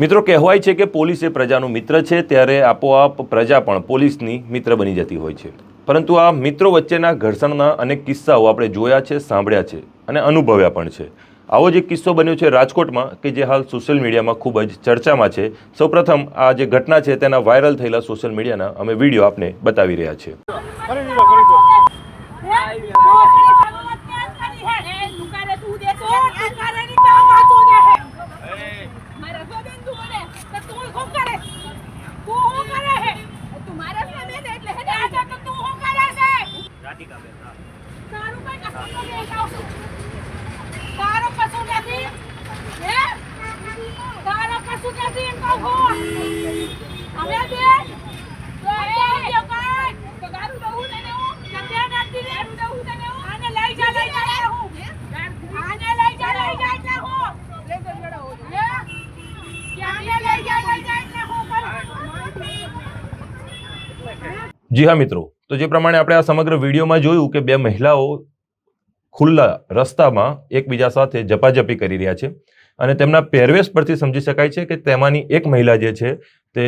મિત્રો, કહેવાય છે કે પોલીસ એ પ્રજાનું મિત્ર છે, ત્યારે આપોઆપ પ્રજા પણ પોલીસની મિત્ર બની જતી હોય છે. પરંતુ આ મિત્રો વચ્ચેના ઘર્ષણના અનેક કિસ્સાઓ આપણે જોયા છે, સાંભળ્યા છે અને અનુભવ્યા પણ છે. આવો જ કિસ્સો બન્યો છે રાજકોટમાં, કે જે હાલ સોશિયલ મીડિયામાં ખૂબ જ ચર્ચામાં છે. સૌપ્રથમ આ જે ઘટના છે, તેના વાયરલ થયેલા સોશિયલ મીડિયાના અમે વીડિયો આપને બતાવી રહ્યા છીએ. જી હા, મિત્રો. તો જે પ્રમાણે આપણે આ સમગ્ર વિડીયોમાં જોયું કે બે મહિલાઓ ખુલ્લા રસ્તામાં એકબીજા સાથે ઝપાઝપી કરી રહ્યા છે. અને તેમના પહેરવેશ પરથી સમજી શકાય છે કે તેમાંની એક મહિલા જે છે તે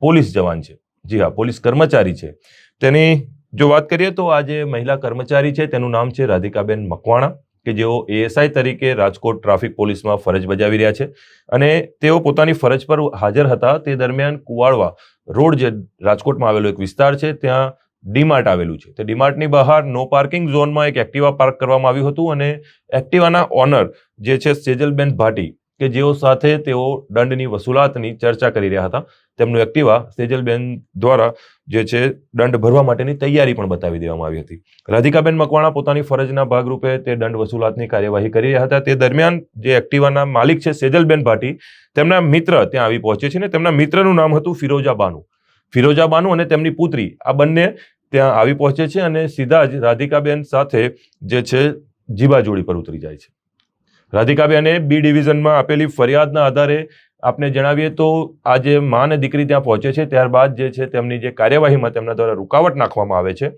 પોલીસ જવાન છે. જી હા, પોલીસ કર્મચારી છે. તેની જો વાત કરીએ તો આ જે મહિલા કર્મચારી છે તેનું નામ છે રાધિકાબેન મકવાણા, કે જેઓ એએસઆઈ તરીકે રાજકોટ ટ્રાફિક પોલીસમાં ફરજ બજાવી રહ્યા છે. અને તેઓ પોતાની ફરજ પર હાજર હતા. તે દરમિયાન કુવાડવા રોડ જે રાજકોટમાં આવેલો એક વિસ્તાર છે, ત્યાં ડીમાર્ટ આવેલું છે. તે ડીમાર્ટની બહાર નો પાર્કિંગ ઝોનમાં એક એક્ટિવા પાર્ક કરવામાં આવ્યું હતું અને એક્ટિવાના ઓનર જે છે સેજલબેન ભાટી કે જેઓ સાથે તેઓ દંડની વસૂલાતની ચર્ચા કરી રહ્યા હતા, તેમનું એક્ટિવા સેજલબેન દ્વારા જે છે દંડ ભરવા માટેની તૈયારી પણ બતાવી દેવામાં આવી હતી. રાધિકાબેન મકવાણા પોતાની ફરજના ભાગરૂપે તે દંડ વસૂલાતની કાર્યવાહી કરી રહ્યા હતા. તે દરમિયાન જે એક્ટિવાના માલિક છે સેજલબેન ભાટી, તેમના મિત્ર ત્યાં આવી પહોંચે છે ને તેમના મિત્રનું નામ હતું ફિરોજા બાનુ ફિરોજા બાનુ અને તેમની પુત્રી. આ બંને ત્યાં આવી પહોંચે છે અને સીધા જ રાધિકાબેન સાથે જે છે જીબા જોડી પર ઉતરી જાય છે. રાધિકાબેને બી ડિવિઝનમાં આપેલી ફરિયાદના આધારે આપને જણાવીએ તો આ જે મા અને દીકરી ત્યાં પહોંચે છે, ત્યારબાદ જે છે, તેમની જે કાર્યવાહીમાં તેમના દ્વારા રૂકાવટ નાખવામાં આવે છે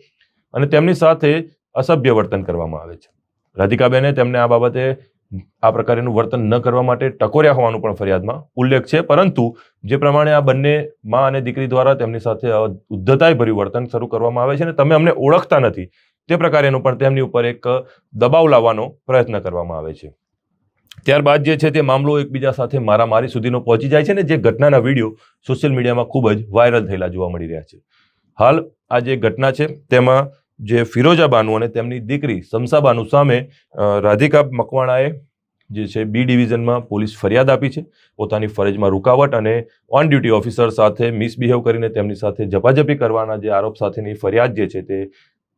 અને તેમની સાથે અસભ્ય વર્તન કરવામાં આવે છે. રાધિકાબેને તેમને આ બાબતે આ પ્રકારેનું વર્તન ન કરવા માટે ટકોર્યા હોવાનું પણ ફરિયાદમાં ઉલ્લેખ છે. પરંતુ જે પ્રમાણે આ બંને મા અને દીકરી દ્વારા તેમની સાથે ઉદ્ધતાઈ ભર્યું વર્તન શરૂ કરવામાં આવે છે અને તમે અમને ઓળખતા નથી, તે પ્રકારેનું પણ તેમની ઉપર એક દબાવ લાવવાનો પ્રયત્ન કરવામાં આવે છે. ત્યારબાદ જે છે તે મામલો એકબીજા સાથે મારામારી સુધીનો પહોંચી જાય છે ને જે ઘટનાના વીડિયો સોશિયલ મીડિયામાં ખૂબ જ વાયરલ થયેલા જોવા મળી રહ્યા છે. હાલ આ જે ઘટના છે તેમાં જે ફિરોજા બાનુ અને તેમની દીકરી સમસા બાનુ સામે રાધિકા મકવાણાએ જે છે બી ડિવિઝનમાં પોલીસ ફરિયાદ આપી છે. પોતાની ફરજમાં રૂકાવટ અને ઓન ડ્યુટી ઓફિસર સાથે મિસબિહેવ કરીને તેમની સાથે ઝપાઝપી કરવાના જે આરોપ સાથેની ફરિયાદ જે છે તે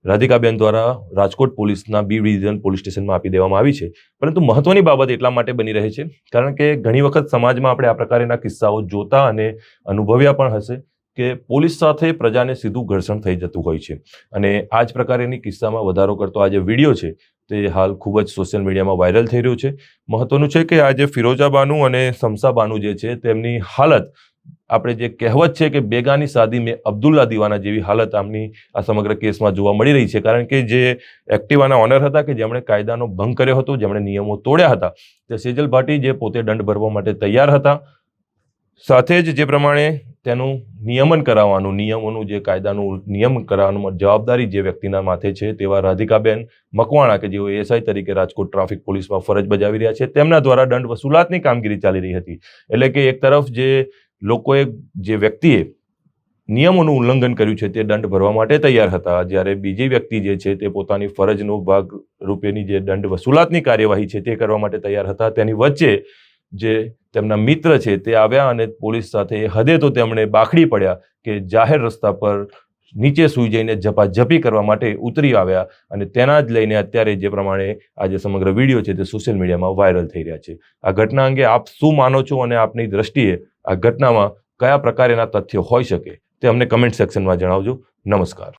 રાધિકાબેન દ્વારા રાજકોટ પોલીસના બી ડિવિઝન પોલીસ સ્ટેશનમાં આપી દેવામાં આવી છે. પરંતુ મહત્વની બાબત એટલા માટે બની રહે છે, કારણ કે ઘણી વખત સમાજમાં આપણે આ પ્રકારના કિસ્સાઓ જોતા અને અનુભવ્યા પણ હશે. કે પોલીસ સાથે પ્રજાને સીધું ઘર્ષણ થઈ જતું હોય છે. અને આ જ પ્રકારેની કિસ્સામાં વધારો કરતો આ જે વીડિયો છે, તે હાલ ખૂબ જ સોશિયલ મીડિયામાં વાયરલ થઈ રહ્યો છે. મહત્વનું છે કે આ જે ફિરોજા બાનુ અને શમસાબાનુ જે છે, તેમની હાલત આપણે જે કહેવત છે કે બેગાની સાદી મેં અબ્દુલ્લા દીવાના જેવી હાલત આમની આ સમગ્ર કેસમાં જોવા મળી રહી છે. કારણ કે જે એક્ટિવાના ઓનર હતા કે જેમણે કાયદાનો ભંગ કર્યો હતો, જેમણે નિયમો તોડ્યા હતા, તે સેજલ ભાટી જે પોતે દંડ ભરવા માટે તૈયાર હતા સાથે જ જે પ્રમાણે તેનું નિયમન કરાવવાનું, નિયમોનું જે કાયદાનું નિયમ કરાવવાનું જવાબદારી જે વ્યક્તિના માથે છે તેવા રાધિકાબેન મકવાણા કે જેઓ એસઆઈ તરીકે રાજકોટ ટ્રાફિક પોલીસમાં ફરજ બજાવી રહ્યા છે, તેમના દ્વારા દંડ વસૂલાતની કામગીરી ચાલી રહી હતી. એટલે કે એક તરફ જે લોકોએ, જે વ્યક્તિએ નિયમોનું ઉલ્લંઘન કર્યું છે તે દંડ ભરવા માટે તૈયાર હતા, જ્યારે બીજી વ્યક્તિ જે છે તે પોતાની ફરજનો ભાગ રૂપેની જે દંડ વસૂલાતની કાર્યવાહી છે તે કરવા માટે તૈયાર હતા. તેની વચ્ચે જે તેમના મિત્ર છે તે આવ્યા અને પોલીસ સાથે હદે તો તેમણે બાખડી પડ્યા કે જાહેર રસ્તા પર નીચે સૂઈ જઈને ઝપાઝપી કરવા માટે ઉતરી આવ્યા અને તેના જ લઈને અત્યારે જે પ્રમાણે આ જે સમગ્ર વીડિયો છે તે સોશિયલ મીડિયામાં વાયરલ થઈ રહ્યા છે. આ ઘટના અંગે આપ શું માનો છો અને આપની દ્રષ્ટિએ આ ઘટનામાં કયા પ્રકારેના તથ્યો હોઈ શકે તે અમને કમેન્ટ સેક્શનમાં જણાવજો. નમસ્કાર.